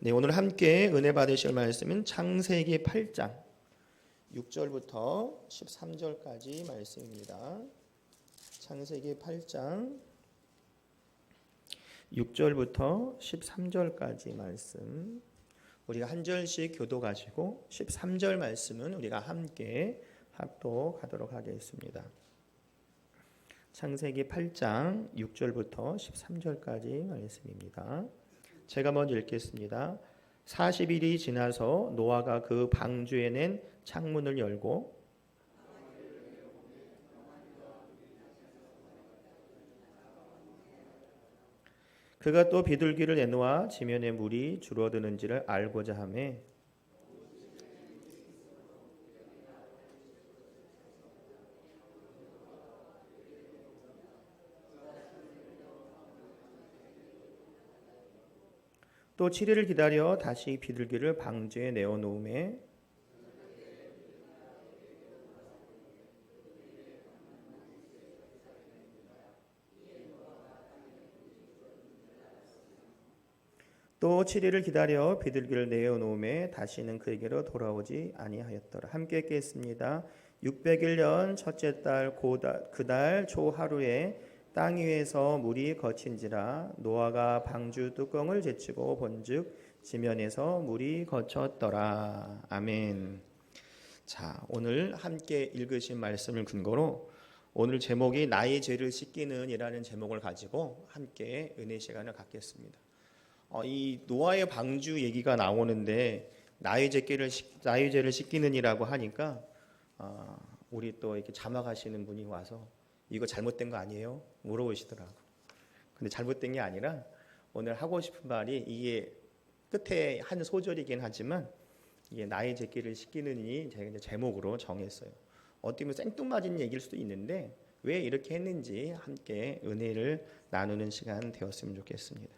네, 오늘 함께 은혜 받으실 말씀은 창세기 8장 6절부터 13절까지 말씀입니다. 창세기 8장 6절부터 13절까지 말씀. 우리가 한 절씩 교도 가지고 13절 말씀은 우리가 함께 합독하도록 하겠습니다. 창세기 8장 6절부터 13절까지 말씀입니다. 제가 먼저 읽겠습니다. 40일이 지나서 노아가 그 방주에 낸 창문을 열고 그가 또 비둘기를 내놓아 지면에 물이 줄어드는지를 알고자 하매 또 7일을 기다려 다시 비둘기를 방주에 내어 놓음에 또 7일을 기다려 비둘기를 내어 놓음에 다시는 그에게로 돌아오지 아니하였더라. 함께 읽겠습니다. 601년 첫째 달 그달 초 하루에 땅 위에서 물이 거친지라 노아가 방주 뚜껑을 제치고 본즉 지면에서 물이 거쳤더라. 아멘. 자, 오늘 함께 읽으신 말씀을 근거로 오늘 제목이 나의 죄를 씻기는이라는 제목을 가지고 함께 은혜 시간을 갖겠습니다. 어, 이 노아의 방주 얘기가 나오는데 나의 죄를 나의 죄를 씻기는이라고 하니까 어, 우리 또 이렇게 자막하시는 분이 와서 이거 잘못된 거 아니에요? 물어보시더라고. 근데 잘못된 게 아니라 오늘 하고 싶은 말이 이게 끝에 한 소절이긴 하지만 이게 나의 제끼를 시키느니 제가 이제 제목으로 정했어요. 어떻게 보면 생뚱맞은 얘기일 수도 있는데 왜 이렇게 했는지 함께 은혜를 나누는 시간 되었으면 좋겠습니다.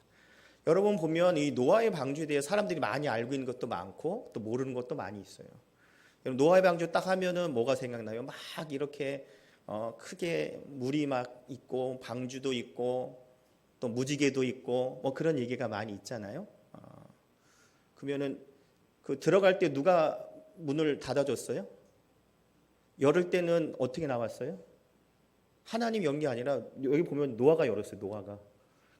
여러분 보면 이 노아의 방주에 대해 사람들이 많이 알고 있는 것도 많고 또 모르는 것도 많이 있어요. 노아의 방주 딱 하면은 뭐가 생각나요? 막 이렇게 어, 크게 물이 막 있고 방주도 있고 또 무지개도 있고 뭐 그런 얘기가 많이 있잖아요. 어, 그러면은 그 들어갈 때 누가 문을 닫아줬어요? 열을 때는 어떻게 나왔어요? 하나님 연 게 아니라 여기 보면 노아가 열었어요. 노아가.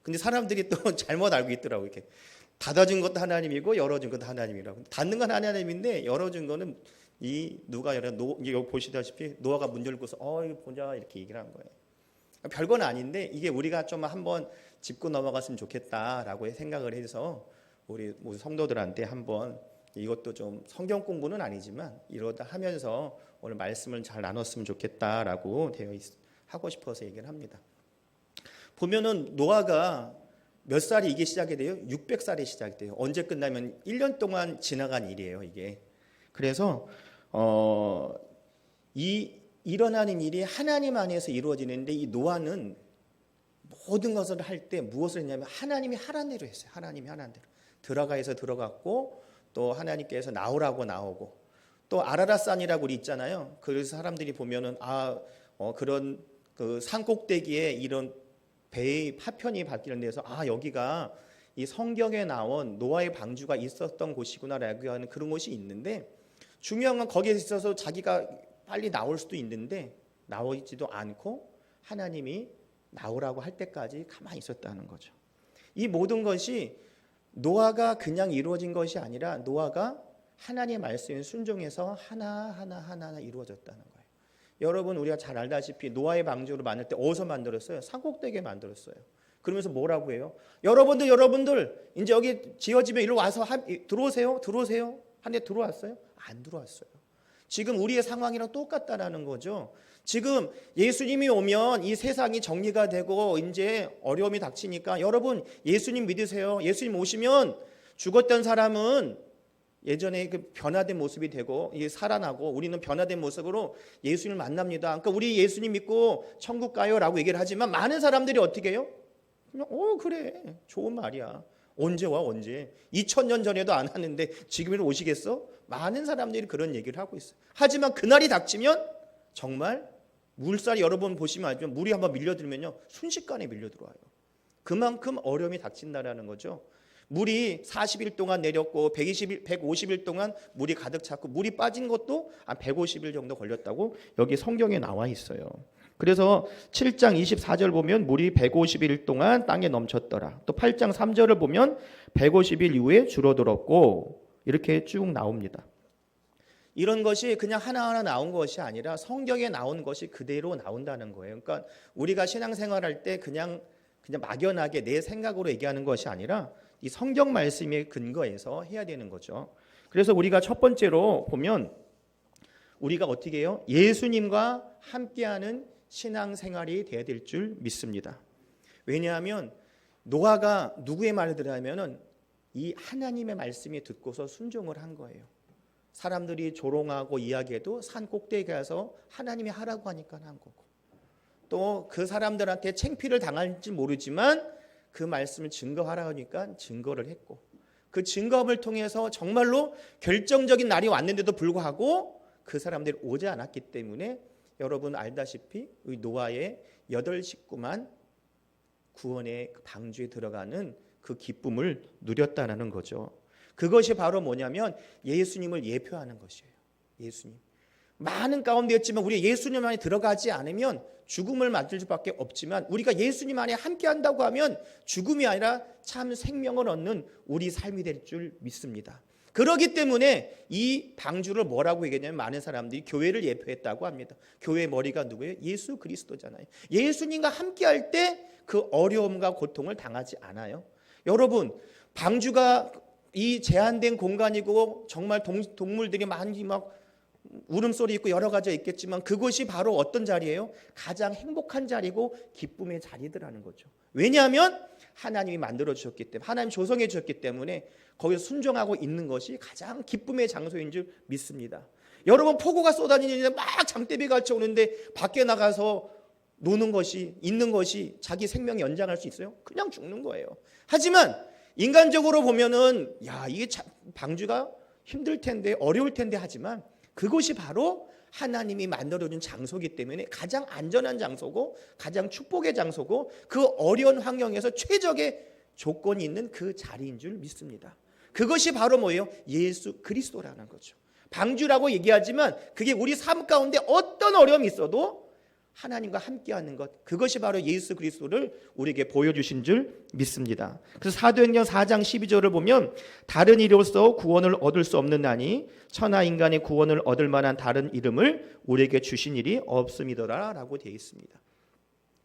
근데 사람들이 또 잘못 알고 있더라고 이렇게 닫아준 것도 하나님이고 열어준 것도 하나님이라고. 닫는 건 하나님인데 열어준 거는 이 누가 열어 노 여기 보시다시피 노아가 문 열고서 어 이거 보자 이렇게 얘기를 한 거예요. 별건 아닌데 이게 우리가 좀 한번 짚고 넘어갔으면 좋겠다라고 생각을 해서 우리 성도들한테 한번 이것도 좀 성경 공부는 아니지만 이러다 하면서 오늘 말씀을 잘 나눴으면 좋겠다라고 되어 있, 하고 싶어서 얘기를 합니다. 보면은 노아가 몇 살이 이게 시작이 돼요? 600살이 시작이 돼요. 언제 끝나면 1년 동안 지나간 일이에요, 이게. 그래서 어, 이 일어나는 일이 하나님 안에서 이루어지는데 이 노아는 모든 것을 할 때 무엇을 했냐면 하나님이 하란 대로 했어요. 하나님이 하란 대로. 들어가 해서 들어갔고 또 하나님께서 나오라고 나오고 또 아라라산이라고 우리 있잖아요. 그래서 사람들이 보면은 아 어, 그런 그 산꼭대기에 이런 배의 파편이 바뀌는 데서 아 여기가 이 성경에 나온 노아의 방주가 있었던 곳이구나라고 하는 그런 곳이 있는데 중요한 건 거기에 있어서 자기가 빨리 나올 수도 있는데 나오지도 않고 하나님이 나오라고 할 때까지 가만히 있었다는 거죠. 이 모든 것이 노아가 그냥 이루어진 것이 아니라 노아가 하나님의 말씀에 순종해서 하나하나 하나하나 이루어졌다는 거예요. 여러분 우리가 잘 알다시피 노아의 방주를 만들 때 어디서 만들었어요? 산꼭대기에 만들었어요. 그러면서 뭐라고 해요? 여러분들 여러분들 이제 여기 지어지면 이리 와서 하, 들어오세요. 들어오세요. 한대 들어왔어요? 안 들어왔어요. 지금 우리의 상황이랑 똑같다라는 거죠. 지금 예수님이 오면 이 세상이 정리가 되고 이제 어려움이 닥치니까 여러분 예수님 믿으세요. 예수님 오시면 죽었던 사람은 예전에 그 변화된 모습이 되고 이게 살아나고 우리는 변화된 모습으로 예수님을 만납니다. 그러니까 우리 예수님 믿고 천국 가요라고 얘기를 하지만 많은 사람들이 어떻게 해요? 그냥 어 그래 좋은 말이야. 언제 와 언제? 2000년 전에도 안 왔는데 지금은 오시겠어? 많은 사람들이 그런 얘기를 하고 있어요. 하지만 그날이 닥치면 정말 물살이 여러분 보시면 알지만 물이 한번 밀려들면요 순식간에 밀려들어와요. 그만큼 어려움이 닥친다라는 거죠. 물이 40일 동안 내렸고 120일, 150일 동안 물이 가득 찼고 물이 빠진 것도 한 150일 정도 걸렸다고 여기 성경에 나와 있어요. 그래서 7장 24절 보면 물이 150일 동안 땅에 넘쳤더라. 또 8장 3절을 보면 150일 이후에 줄어들었고 이렇게 쭉 나옵니다. 이런 것이 그냥 하나하나 나온 것이 아니라 성경에 나온 것이 그대로 나온다는 거예요. 그러니까 우리가 신앙생활할 때 그냥 그냥 막연하게 내 생각으로 얘기하는 것이 아니라 이 성경 말씀에 근거해서 해야 되는 거죠. 그래서 우리가 첫 번째로 보면 우리가 어떻게 해요? 예수님과 함께하는 신앙생활이 돼야 될 줄 믿습니다. 왜냐하면 노아가 누구의 말을 들으면은 이 하나님의 말씀이 듣고서 순종을 한 거예요. 사람들이 조롱하고 이야기해도 산 꼭대기에 가서 하나님이 하라고 하니까 한 거고 또 그 사람들한테 챙피를 당할지 모르지만 그 말씀을 증거하라 하니까 증거를 했고 그 증거함을 통해서 정말로 결정적인 날이 왔는데도 불구하고 그 사람들이 오지 않았기 때문에 여러분 알다시피 이 노아의 여덟 식구만 구원의 그 방주에 들어가는 그 기쁨을 누렸다는 거죠. 그것이 바로 뭐냐면 예수님을 예표하는 것이에요. 예수님. 많은 가운데였지만 우리 예수님 안에 들어가지 않으면 죽음을 맞을 수밖에 없지만 우리가 예수님 안에 함께 한다고 하면 죽음이 아니라 참 생명을 얻는 우리 삶이 될 줄 믿습니다. 그러기 때문에 이 방주를 뭐라고 얘기하냐면 많은 사람들이 교회를 예표했다고 합니다. 교회의 머리가 누구예요? 예수 그리스도잖아요. 예수님과 함께 할 때 그 어려움과 고통을 당하지 않아요. 여러분, 방주가 이 제한된 공간이고 정말 동, 동물들이 많이 막 울음소리 있고 여러 가지가 있겠지만 그것이 바로 어떤 자리예요? 가장 행복한 자리고 기쁨의 자리더라는 거죠. 왜냐하면 하나님이 만들어 주셨기 때문에 하나님 조성해 주셨기 때문에 거기서 순종하고 있는 것이 가장 기쁨의 장소인 줄 믿습니다. 여러분 폭우가 쏟아지는데 막 장대비가 같이 오는데 밖에 나가서 노는 것이 있는 것이 자기 생명 연장할 수 있어요? 그냥 죽는 거예요. 하지만 인간적으로 보면은 야 이게 참 방주가 힘들 텐데 어려울 텐데 하지만 그것이 바로 하나님이 만들어준 장소기 때문에 가장 안전한 장소고 가장 축복의 장소고 그 어려운 환경에서 최적의 조건이 있는 그 자리인 줄 믿습니다. 그것이 바로 뭐예요? 예수 그리스도라는 거죠. 방주라고 얘기하지만 그게 우리 삶 가운데 어떤 어려움이 있어도 하나님과 함께하는 것 그것이 바로 예수 그리스도를 우리에게 보여주신 줄 믿습니다. 그래서 사도행전 4장 12절을 보면 다른 이로서 구원을 얻을 수 없는 나니 천하 인간의 구원을 얻을 만한 다른 이름을 우리에게 주신 일이 없음이더라라고 되어 있습니다.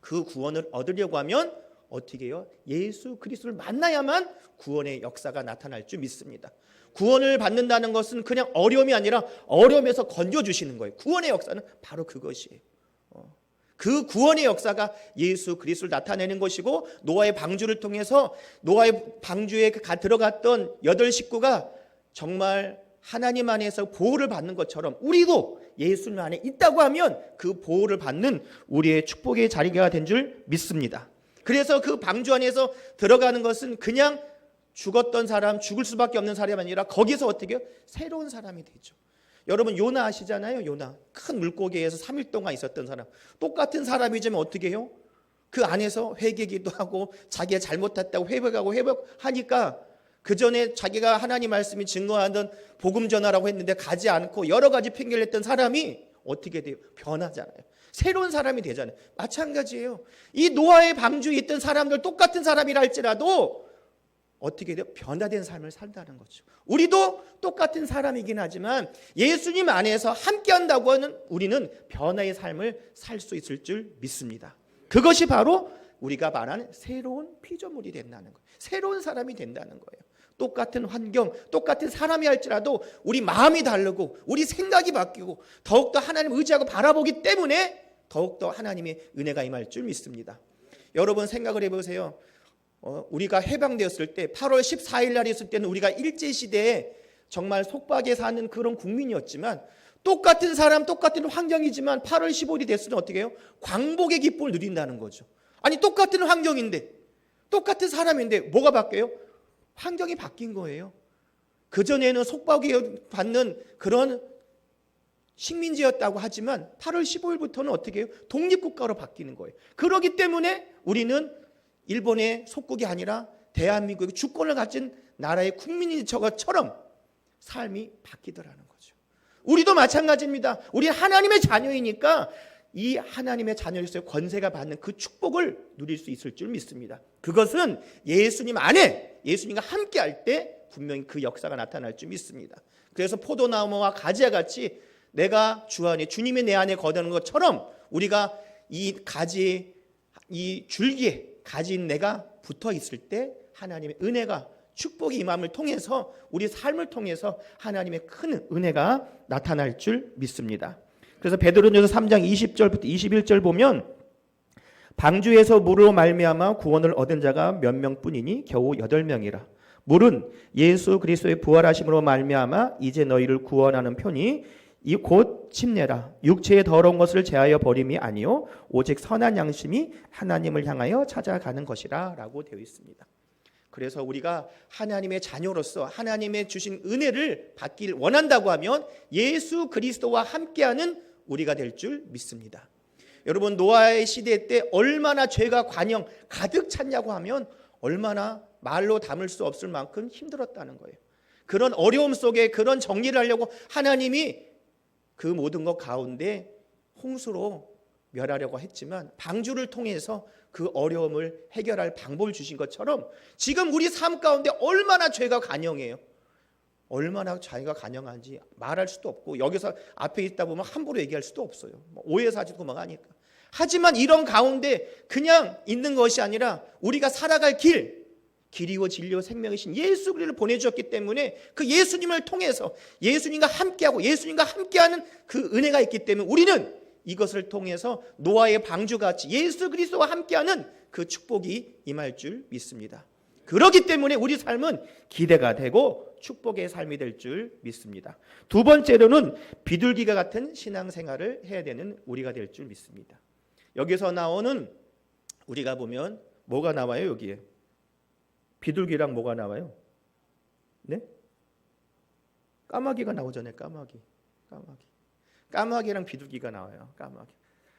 그 구원을 얻으려고 하면 어떻게 해요? 예수 그리스도를 만나야만 구원의 역사가 나타날 줄 믿습니다. 구원을 받는다는 것은 그냥 어려움이 아니라 어려움에서 건져 주시는 거예요. 구원의 역사는 바로 그것이에요. 그 구원의 역사가 예수 그리스도를 나타내는 것이고 노아의 방주를 통해서 노아의 방주에 가 들어갔던 여덟 식구가 정말 하나님 안에서 보호를 받는 것처럼 우리도 예수님 안에 있다고 하면 그 보호를 받는 우리의 축복의 자리가 된 줄 믿습니다. 그래서 그 방주 안에서 들어가는 것은 그냥 죽었던 사람, 죽을 수밖에 없는 사람이 아니라 거기서 어떻게? 새로운 사람이 되죠. 여러분 요나 아시잖아요. 요나 큰 물고기에서 3일 동안 있었던 사람. 똑같은 사람이지만 어떻게 해요? 그 안에서 회개기도 하고 자기가 잘못했다고 회복하고 회복하니까 그 전에 자기가 하나님 말씀이 증거하던 복음 전하라고 했는데 가지 않고 여러 가지 핑계를 냈던 사람이 어떻게 돼요? 변하잖아요. 새로운 사람이 되잖아요. 마찬가지예요. 이 노아의 방주에 있던 사람들 똑같은 사람이라 할지라도 어떻게 돼요? 변화된 삶을 산다는 거죠. 우리도 똑같은 사람이긴 하지만 예수님 안에서 함께 한다고 하는 우리는 변화의 삶을 살 수 있을 줄 믿습니다. 그것이 바로 우리가 말하는 새로운 피조물이 된다는 거예요. 새로운 사람이 된다는 거예요. 똑같은 환경, 똑같은 사람이 할지라도 우리 마음이 다르고 우리 생각이 바뀌고 더욱더 하나님 의지하고 바라보기 때문에 더욱더 하나님의 은혜가 임할 줄 믿습니다. 여러분 생각을 해보세요. 어, 우리가 해방되었을 때 8월 14일 날 있을 때는 우리가 일제 시대에 정말 속박에 사는 그런 국민이었지만 똑같은 사람 똑같은 환경이지만 8월 15일이 됐으면 어떻게 해요? 광복의 기쁨을 누린다는 거죠. 아니 똑같은 환경인데 똑같은 사람인데 뭐가 바뀌어요? 환경이 바뀐 거예요. 그 전에는 속박에 받는 그런 식민지였다고 하지만 8월 15일부터는 어떻게 해요? 독립국가로 바뀌는 거예요. 그렇기 때문에 우리는 일본의 속국이 아니라 대한민국의 주권을 가진 나라의 국민인 저것처럼 삶이 바뀌더라는 거죠. 우리도 마찬가지입니다. 우리 하나님의 자녀이니까 이 하나님의 자녀로서의 권세가 받는 그 축복을 누릴 수 있을 줄 믿습니다. 그것은 예수님 안에 예수님과 함께 할 때 분명히 그 역사가 나타날 줄 믿습니다. 그래서 포도나무와 가지와 같이 내가 주 안에 주님이 내 안에 거하는 것처럼 우리가 이 가지 이 줄기에 가진 내가 붙어 있을 때 하나님의 은혜가 축복이 임함을 통해서 우리 삶을 통해서 하나님의 큰 은혜가 나타날 줄 믿습니다. 그래서 베드로전서 3장 20절부터 21절 보면 방주에서 물로 말미암아 구원을 얻은 자가 몇 명뿐이니 겨우 여덟 명이라. 물은 예수 그리스도의 부활하심으로 말미암아 이제 너희를 구원하는 편이 이 곧 침례라 육체의 더러운 것을 제하여 버림이 아니요 오직 선한 양심이 하나님을 향하여 찾아가는 것이라라고 되어 있습니다. 그래서 우리가 하나님의 자녀로서 하나님의 주신 은혜를 받길 원한다고 하면 예수 그리스도와 함께하는 우리가 될 줄 믿습니다. 여러분 노아의 시대 때 얼마나 죄가 관영 가득 찼냐고 하면 얼마나 말로 담을 수 없을 만큼 힘들었다는 거예요. 그런 어려움 속에 그런 정리를 하려고 하나님이 그 모든 것 가운데 홍수로 멸하려고 했지만 방주를 통해서 그 어려움을 해결할 방법을 주신 것처럼 지금 우리 삶 가운데 얼마나 죄가 간영해요. 얼마나 자기가 간영한지 말할 수도 없고 여기서 앞에 있다 보면 함부로 얘기할 수도 없어요. 뭐 오해 사지고 막 하니까. 하지만 이런 가운데 그냥 있는 것이 아니라 우리가 살아갈 길, 길이요 진리요 생명이신 예수 그리스도를 보내주셨기 때문에 그 예수님을 통해서 예수님과 함께하고 예수님과 함께하는 그 은혜가 있기 때문에 우리는 이것을 통해서 노아의 방주같이 예수 그리스도와 함께하는 그 축복이 임할 줄 믿습니다. 그렇기 때문에 우리 삶은 기대가 되고 축복의 삶이 될 줄 믿습니다. 두 번째로는 비둘기가 같은 신앙생활을 해야 되는 우리가 될 줄 믿습니다. 여기서 나오는 우리가 보면 뭐가 나와요 여기에? 비둘기랑 뭐가 나와요? 네? 까마귀가 나오잖아요. 까마귀. 까마귀. 까마귀랑 비둘기가 나와요. 까마귀.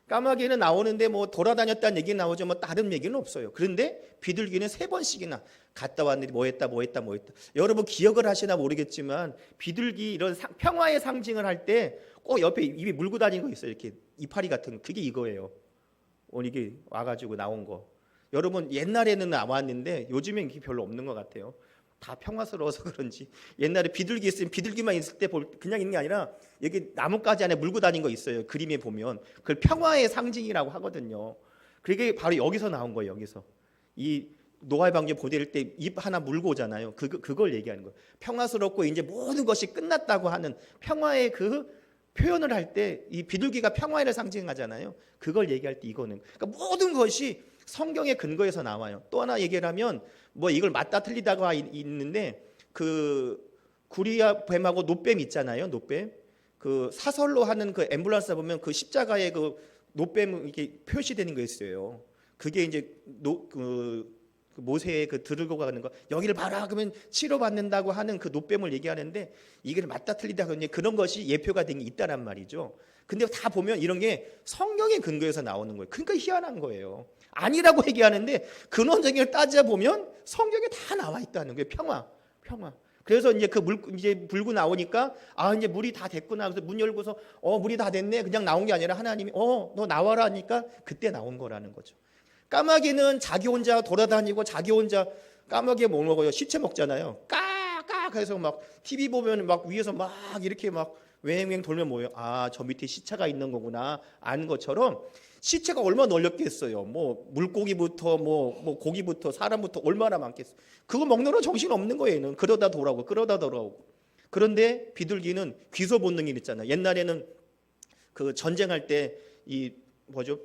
까마귀는 나오는데 뭐 돌아다녔다는 얘기 나오죠. 뭐 다른 얘기는 없어요. 그런데 비둘기는 세 번씩이나 갔다 왔는데 뭐 했다 뭐 했다 뭐 했다. 여러분 기억을 하시나 모르겠지만 비둘기 이런 상- 평화의 상징을 할 때 꼭 옆에 입에 물고 다니는 거 있어요. 이렇게 이파리 같은 거. 그게 이거예요. 오늘 이게 와 가지고 나온 거. 여러분 옛날에는 나왔는데 요즘엔 이게 별로 없는 것 같아요. 다 평화스러워서 그런지 옛날에 비둘기 있으면 비둘기만 있을 때 볼- 그냥 있는 게 아니라 여기 나뭇가지 안에 물고 다닌 거 있어요. 그림에 보면 그걸 평화의 상징이라고 하거든요. 그게 바로 여기서 나온 거예요. 여기서 이 노아의 방주 보낼 때 입 하나 물고 오잖아요. 그 그걸 얘기하는 거예요. 평화스럽고 이제 모든 것이 끝났다고 하는 평화의 그 표현을 할 때 이 비둘기가 평화를 상징하잖아요. 그걸 얘기할 때 이거는 그러니까 모든 것이 성경의 근거에서 나와요. 또 하나 얘기를 하면 뭐 이걸 맞다 틀리다가 이- 있는데 그 구리야 뱀하고 노뱀 있잖아요. 노뱀. 그 사설로 하는 그 앰뷸런스 보면 그 십자가에 그 노뱀 이렇게 표시되는 거 있어요. 그게 이제 노, 그, 그 모세의 그 들고 가는 거 여기를 봐라 그러면 치료받는다고 하는 그 노뱀을 얘기하는데 이게 맞다 틀리다 그러니 그런 것이 예표가 된 게 있다란 말이죠. 근데 다 보면 이런 게 성경의 근거에서 나오는 거예요. 그러니까 희한한 거예요. 아니라고 얘기하는데 근원적인 걸 따져 보면 성경에 다 나와 있다는 거예요. 평화, 평화. 그래서 이제 그 물 이제 불고 나오니까 아 이제 물이 다 됐구나. 그래서 문 열고서 어 물이 다 됐네. 그냥 나온 게 아니라 하나님이 어 너 나와라 하니까 그때 나온 거라는 거죠. 까마귀는 자기 혼자 돌아다니고 자기 혼자 까마귀 뭐 먹어요? 시체 먹잖아요. 까까 해서 막 TV 보면 막 위에서 막 이렇게 막 웽웽 돌면 뭐예요? 아, 저 밑에 시체가 있는 거구나. 아는 것처럼 시체가 얼마나 널렸겠어요. 뭐 물고기부터 뭐, 뭐 고기부터 사람부터 얼마나 많겠어요. 그거 먹느라 정신 없는 거예요. 얘는. 그러다 돌아오고 그러다 돌아오고. 그런데 비둘기는 귀소 본능이 있잖아요. 옛날에는 그 전쟁할 때 이 뭐죠?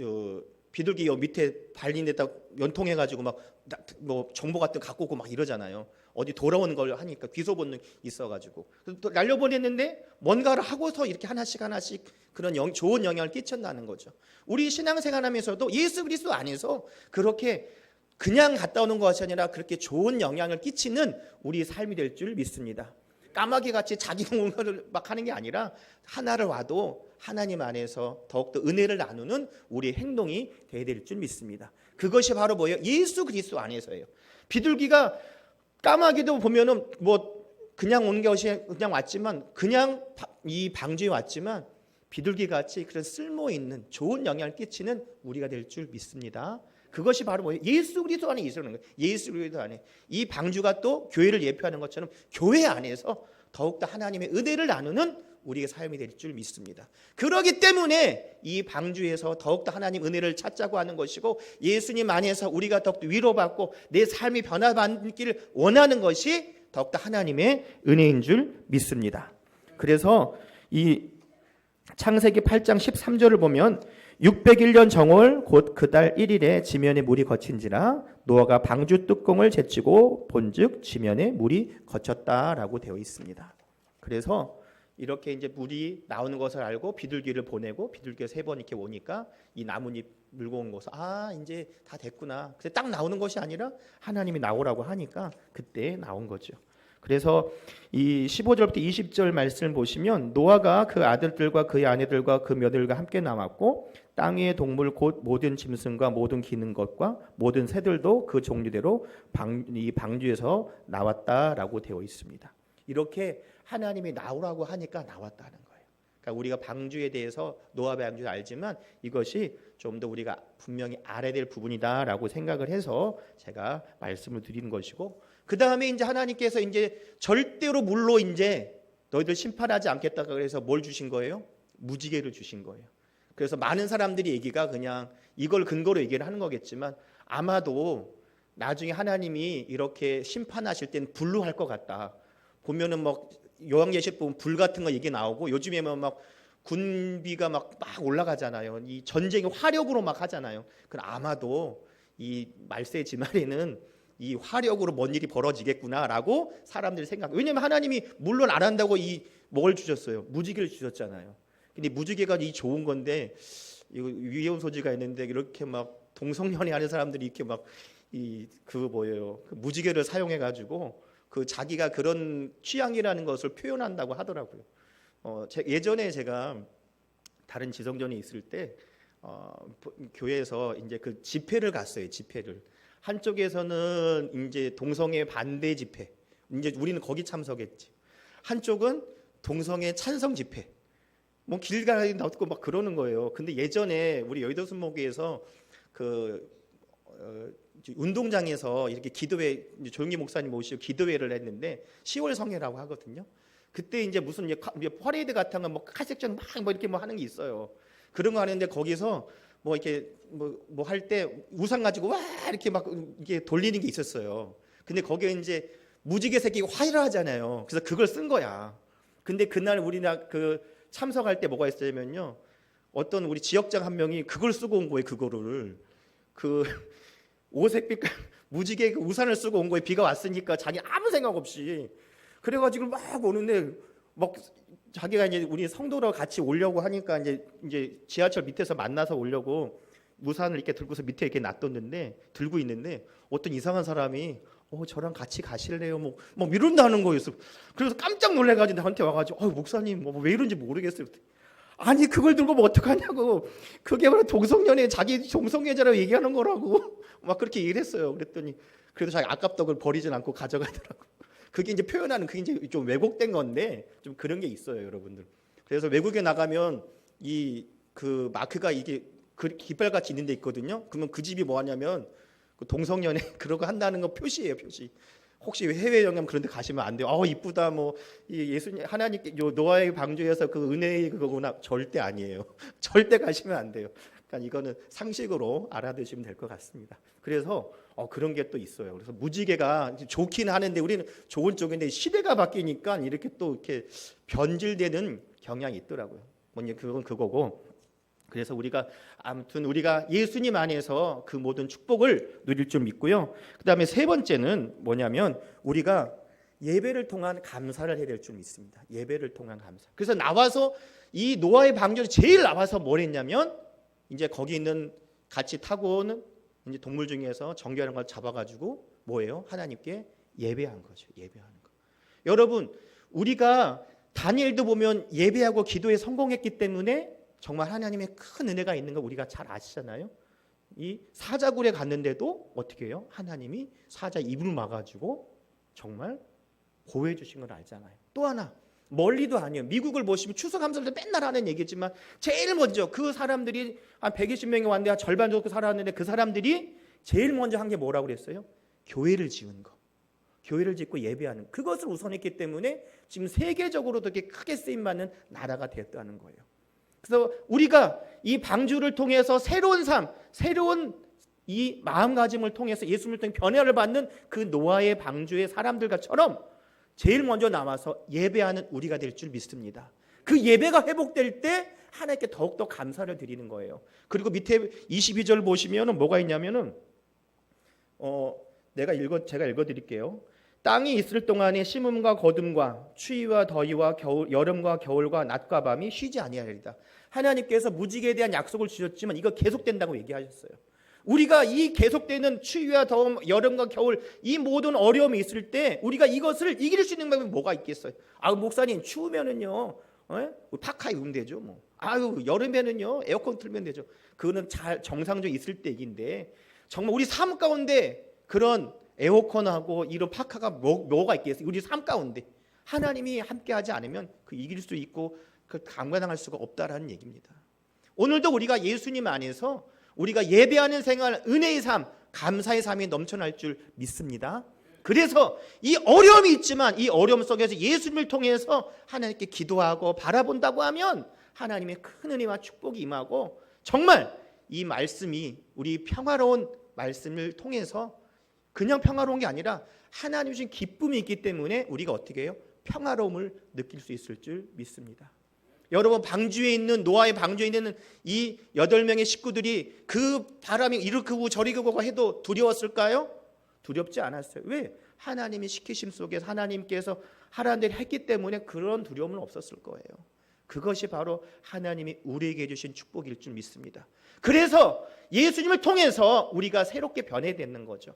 어, 비둘기 요 밑에 발린 데다 연통해 가지고 막 뭐 정보 같은 거 갖고 오고 막 이러잖아요. 어디 돌아오는 걸 하니까 귀소 본능 있어 가지고 또 날려보냈는데 뭔가를 하고서 이렇게 하나씩 하나씩 그런 영, 좋은 영향을 끼쳤다는 거죠. 우리 신앙생활하면서도 예수 그리스도 안에서 그렇게 그냥 갔다 오는 것이 아니라 그렇게 좋은 영향을 끼치는 우리 삶이 될 줄 믿습니다. 까마귀 같이 자기 공간을 막 하는 게 아니라 하나를 와도 하나님 안에서 더욱더 은혜를 나누는 우리의 행동이 돼야 될 줄 믿습니다. 그것이 바로 뭐예요? 예수 그리스도 안에서예요. 비둘기가 까마귀도 보면은 뭐 그냥 온 것이 그냥 왔지만 그냥 바- 이 방주에 왔지만 비둘기 같이 그런 쓸모 있는 좋은 영향을 끼치는 우리가 될 줄 믿습니다. 그것이 바로 뭐예요? 예수 그리스도 안에 있으는 거예요. 예수 그리스도 안에 이 방주가 또 교회를 예표하는 것처럼 교회 안에서 더욱더 하나님의 은혜를 나누는 우리의 삶이 될 줄 믿습니다. 그러기 때문에 이 방주에서 더욱더 하나님 은혜를 찾자고 하는 것이고 예수님 안에서 우리가 더욱더 위로받고 내 삶이 변화받기를 원하는 것이 더욱더 하나님의 은혜인 줄 믿습니다. 그래서 이 창세기 8장 13절을 보면 601년 정월 곧 그 달 1일에 지면에 물이 거친지라 노아가 방주 뚜껑을 제치고 본즉 지면에 물이 거쳤다라고 되어 있습니다. 그래서 이렇게 이제 물이 나오는 것을 알고 비둘기를 보내고 비둘기가 세 번 이렇게 오니까 이 나뭇잎 물고 온 것을 아 이제 다 됐구나. 근데 딱 나오는 것이 아니라 하나님이 나오라고 하니까 그때 나온 거죠. 그래서 이 15절부터 20절 말씀을 보시면 노아가 그 아들들과 그의 아내들과 그 며느리가 함께 남았고 땅 위의 동물 곧 모든 짐승과 모든 기는 것과 모든 새들도 그 종류대로 방, 이 방주에서 나왔다라고 되어 있습니다. 이렇게 하나님이 나오라고 하니까 나왔다는 거예요. 그러니까 우리가 방주에 대해서 노아 방주를 알지만 이것이 좀 더 우리가 분명히 알아야 될 부분이다라고 생각을 해서 제가 말씀을 드리는 것이고 그 다음에 이제 하나님께서 이제 절대로 물로 이제 너희들 심판하지 않겠다 그래서 뭘 주신 거예요? 무지개를 주신 거예요. 그래서 많은 사람들이 얘기가 그냥 이걸 근거로 얘기를 하는 거겠지만 아마도 나중에 하나님이 이렇게 심판하실 때는 불로 할 것 같다. 보면은 뭐 요한계시록 불 같은 거 얘기 나오고 요즘에는 막 군비가 막, 막 올라가잖아요. 이 전쟁이 화력으로 막 하잖아요. 그럼 아마도 이 말세 지말에는 이 화력으로 뭔 일이 벌어지겠구나라고 사람들이 생각. 왜냐면 하나님이 물론 안 한다고 이 뭘 주셨어요? 무지개를 주셨잖아요. 근데 무지개가 이 좋은 건데 이거 위험 소지가 있는데 이렇게 막 동성연애 하는 사람들이 이렇게 막 이 그 뭐예요? 그 무지개를 사용해 가지고 그 자기가 그런 취향이라는 것을 표현한다고 하더라고요. 어, 제, 예전에 제가 다른 지성전에 있을 때 어, 보- 교회에서 이제 그 집회를 갔어요. 집회를 한쪽에서는 이제 동성애 반대 집회, 이제 우리는 거기 참석했지. 한쪽은 동성애 찬성 집회. 뭐 길가에 나왔고 막 그러는 거예요. 근데 예전에 우리 여의도 순목교에서 그 어, 운동장에서 이렇게 기도회 조용기 목사님 모시고 기도회를 했는데 10월 성회라고 하거든요. 그때 이제 무슨 이제 퍼레이드 같은 거뭐 카색전 막뭐 이렇게 뭐 하는 게 있어요. 그런 거 하는데 거기서 뭐 이렇게 뭐 뭐 할 때 우산 가지고 와 이렇게 막 이게 돌리는 게 있었어요. 근데 거기에 이제 무지개 새끼가 화이를 하잖아요. 그래서 그걸 쓴 거야. 근데 그날 우리나 그 참석할 때 뭐가 있었냐면요. 어떤 우리 지역장 한 명이 그걸 쓰고 온 거예요. 그거를 그 오색빛 무지개 그 우산을 쓰고 온 거예요. 비가 왔으니까 자기 아무 생각 없이 그래가지고 막 오는데 막 자기가 이제 우리 성도로 같이 오려고 하니까 이제 이제 지하철 밑에서 만나서 오려고 우산을 이렇게 들고서 밑에 이렇게 놔뒀는데 들고 있는데 어떤 이상한 사람이 어 저랑 같이 가실래요? 뭐, 뭐 이런다는 거였어. 그래서 깜짝 놀래가지고 나한테 와가지고 어 목사님 뭐 왜 이런지 모르겠어요. 아니 그걸 들고 뭐 어떡하냐고. 그게 바로 동성연애 자기 동성애자라고 얘기하는 거라고 막 그렇게 얘기를 했어요. 그랬더니 그래도 자기 그걸 버리진 않고 가져가더라고. 그게 이제 표현하는 그게 이제 좀 왜곡된 건데 좀 그런 게 있어요, 여러분들. 그래서 외국에 나가면 이 그 마크가 이게 그 깃발같이 있는 데 있거든요. 그러면 그 집이 뭐 하냐면 그 동성연애 거 한다는 거 표시예요, 표시. 혹시 해외 여행 그런 데 가시면 안 돼요. 어, 이쁘다 뭐이 예수님 하나님께 요 노아의 방주에서 그 은혜의 그거구나 절대 아니에요. 절대 가시면 안 돼요. 그러니까 이거는 상식으로 알아두시면 될 것 같습니다. 그래서 어, 그런 게 또 있어요. 그래서 무지개가 좋긴 하는데 우리는 좋은 쪽인데 시대가 바뀌니까 이렇게 또 이렇게 변질되는 경향이 있더라고요. 뭐냐 그건 그거고. 그래서 우리가 아무튼 우리가 예수님 안에서 그 모든 축복을 누릴 줄 믿고요. 그다음에 세 번째는 뭐냐면 우리가 예배를 통한 감사를 해야 될 줄 믿습니다. 예배를 통한 감사. 그래서 나와서 이 노아의 방주에 제일 나와서 뭘 했냐면 이제 거기 있는 같이 타고 오는 이제 동물 중에서 정결한 걸 잡아가지고 뭐예요? 하나님께 예배한 거죠. 예배하는 거. 여러분 우리가 다니엘도 보면 예배하고 기도에 성공했기 때문에 정말 하나님의 큰 은혜가 있는 거 우리가 잘 아시잖아요. 이 사자굴에 갔는데도 어떻게 해요? 하나님이 사자 입을 막아주고 정말 보호해 주신 걸 알잖아요. 또 하나 멀리도 아니에요. 미국을 보시면 추수감사절 때 맨날 하는 얘기지만 제일 먼저 그 사람들이 한 120명이 왔는데 한 절반 정도 살았는데 그 사람들이 제일 먼저 한 게 뭐라고 그랬어요? 교회를 지은 거. 교회를 짓고 예배하는 그것을 우선했기 때문에 지금 세계적으로도 이렇게 크게 쓰임 받는 나라가 되었다는 거예요. 그래서 우리가 이 방주를 통해서 새로운 삶, 새로운 이 마음가짐을 통해서 예수님을 통해 변화를 받는 그 노아의 방주의 사람들과처럼 제일 먼저 나와서 예배하는 우리가 될 줄 믿습니다. 그 예배가 회복될 때 하나님께 더욱더 감사를 드리는 거예요. 그리고 밑에 22절 보시면은 뭐가 있냐면은 어 내가 읽어 제가 읽어 드릴게요. 땅이 있을 동안에 심음과 거둠과 추위와 더위와 겨울 여름과 겨울과 낮과 밤이 쉬지 아니하리이다. 하나님께서 무지개에 대한 약속을 주셨지만 이거 계속된다고 얘기하셨어요. 우리가 이 계속되는 추위와 더움, 여름과 겨울 이 모든 어려움이 있을 때 우리가 이것을 이길 수 있는 방법이 뭐가 있겠어요? 아 목사님 추우면은요, 어? 파카 입으면 되죠. 뭐. 아유 여름에는요 에어컨 틀면 되죠. 그거는 잘 정상적으로 있을 때 얘기인데 정말 우리 삶 가운데 그런 에어컨하고 이런 파카가 뭐, 뭐가 있겠어요? 우리 삶 가운데 하나님이 함께하지 않으면 그 이길 수 있고 그 감당할 수가 없다라는 얘기입니다. 오늘도 우리가 예수님 안에서 우리가 예배하는 생활, 은혜의 삶, 감사의 삶이 넘쳐날 줄 믿습니다. 그래서 이 어려움이 있지만 이 어려움 속에서 예수님을 통해서 하나님께 기도하고 바라본다고 하면 하나님의 큰 은혜와 축복이 임하고 정말 이 말씀이 우리 평화로운 말씀을 통해서 그냥 평화로운 게 아니라 하나님 주신 기쁨이 있기 때문에 우리가 어떻게 해요? 평화로움을 느낄 수 있을 줄 믿습니다. 여러분 방주에 있는 노아의 방주에 있는 이 여덟 명의 식구들이 그 바람이 이르크고 저리고 해도 두려웠을까요? 두렵지 않았어요. 왜? 하나님이 시키심 속에서 하나님께서 하라는 대로 했기 때문에 그런 두려움은 없었을 거예요. 그것이 바로 하나님이 우리에게 주신 축복일 줄 믿습니다. 그래서 예수님을 통해서 우리가 새롭게 변해되는 거죠.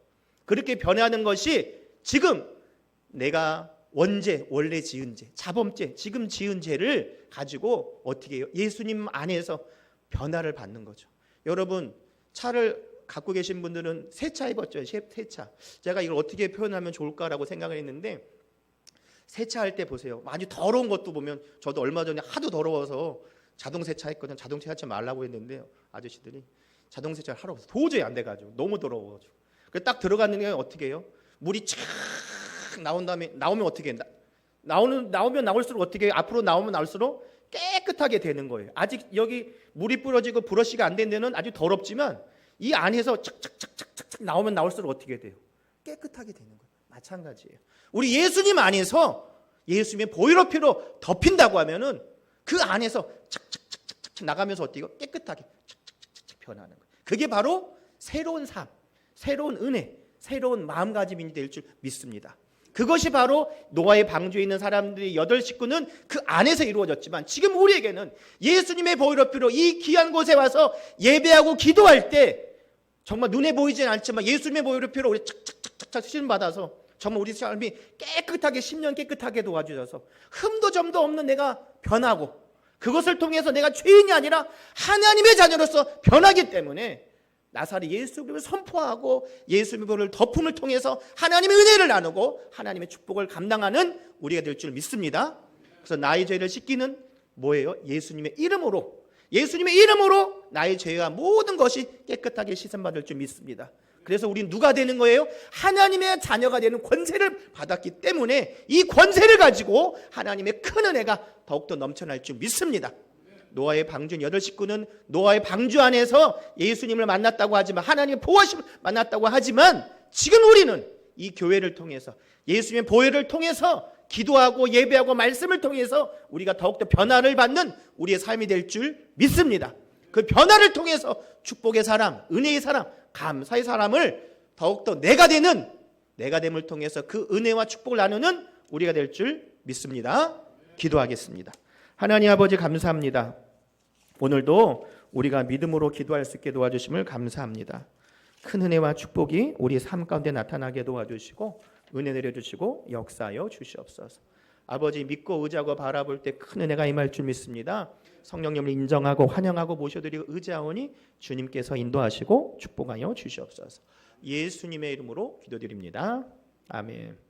그렇게 변화하는 것이 지금 내가 원죄, 원래 지은 죄, 자범죄, 지금 지은 죄를 가지고 어떻게 해요? 예수님 안에서 변화를 받는 거죠. 여러분, 차를 갖고 계신 분들은 새 차 입었죠. 새 차. 제가 이걸 어떻게 표현하면 좋을까라고 생각을 했는데 세차할 때 보세요. 아주 더러운 것도 보면 저도 얼마 전에 하도 더러워서 자동 세차 했거든요. 자동 세차 말라고 했는데요. 아저씨들이 자동 세차를 하러 와서 도저히 안 돼가지고 너무 더러워가지고 그 딱 들어갔는데 어떻게 해요? 물이 쫙 나온 다음에 나오면 어떻게 해? 나, 나오는 나오면 나올수록 어떻게 해요? 앞으로 나오면 나올수록 깨끗하게 되는 거예요. 아직 여기 물이 뿌려지고 브러쉬가 안 된 데는 아주 더럽지만 이 안에서 착착착착착 나오면 나올수록 어떻게 돼요? 깨끗하게 되는 거예요. 마찬가지예요. 우리 예수님 안에서 예수님의 보혈의 피로 덮인다고 하면은 그 안에서 착착착착착 나가면서 어때요? 깨끗하게 착착착착 변하는 거예요. 그게 바로 새로운 삶, 새로운 은혜, 새로운 마음가짐이 될 줄 믿습니다. 그것이 바로 노아의 방주에 있는 사람들이 여덟 식구는 그 안에서 이루어졌지만 지금 우리에게는 예수님의 보혈의 피로 이 귀한 곳에 와서 예배하고 기도할 때 정말 눈에 보이지는 않지만 예수님의 보혈의 피로 우리 착착착착 시름 받아서 정말 우리 삶이 깨끗하게 10년 깨끗하게 도와주셔서 흠도 점도 없는 내가 변하고 그것을 통해서 내가 죄인이 아니라 하나님의 자녀로서 변하기 때문에 나사리 예수 그림을 선포하고 예수님의 보를 덮음을 통해서 하나님의 은혜를 나누고 하나님의 축복을 감당하는 우리가 될 줄 믿습니다. 그래서 나의 죄를 씻기는 뭐예요? 예수님의 이름으로 예수님의 이름으로 나의 죄와 모든 것이 깨끗하게 씻음받을 줄 믿습니다. 그래서 우린 누가 되는 거예요? 하나님의 자녀가 되는 권세를 받았기 때문에 이 권세를 가지고 하나님의 큰 은혜가 더욱더 넘쳐날 줄 믿습니다. 노아의 방주 여덟 식구는 노아의 방주 안에서 예수님을 만났다고 하지만 하나님의 보호하심을 만났다고 하지만 지금 우리는 이 교회를 통해서 예수님의 보혈을 통해서 기도하고 예배하고 말씀을 통해서 우리가 더욱더 변화를 받는 우리의 삶이 될 줄 믿습니다. 그 변화를 통해서 축복의 사람, 은혜의 사람, 감사의 사람을 더욱더 내가 되는 내가 됨을 통해서 그 은혜와 축복을 나누는 우리가 될 줄 믿습니다. 기도하겠습니다. 하나님 아버지 감사합니다. 오늘도 우리가 믿음으로 기도할 수 있게 도와주심을 감사합니다. 큰 은혜와 축복이 우리 삶 가운데 나타나게 도와주시고 은혜 내려주시고 역사하여 주시옵소서. 아버지 믿고 의지하고 바라볼 때 큰 은혜가 임할 줄 믿습니다. 성령님을 인정하고 환영하고 모셔드리고 의지하오니 주님께서 인도하시고 축복하여 주시옵소서. 예수님의 이름으로 기도드립니다. 아멘.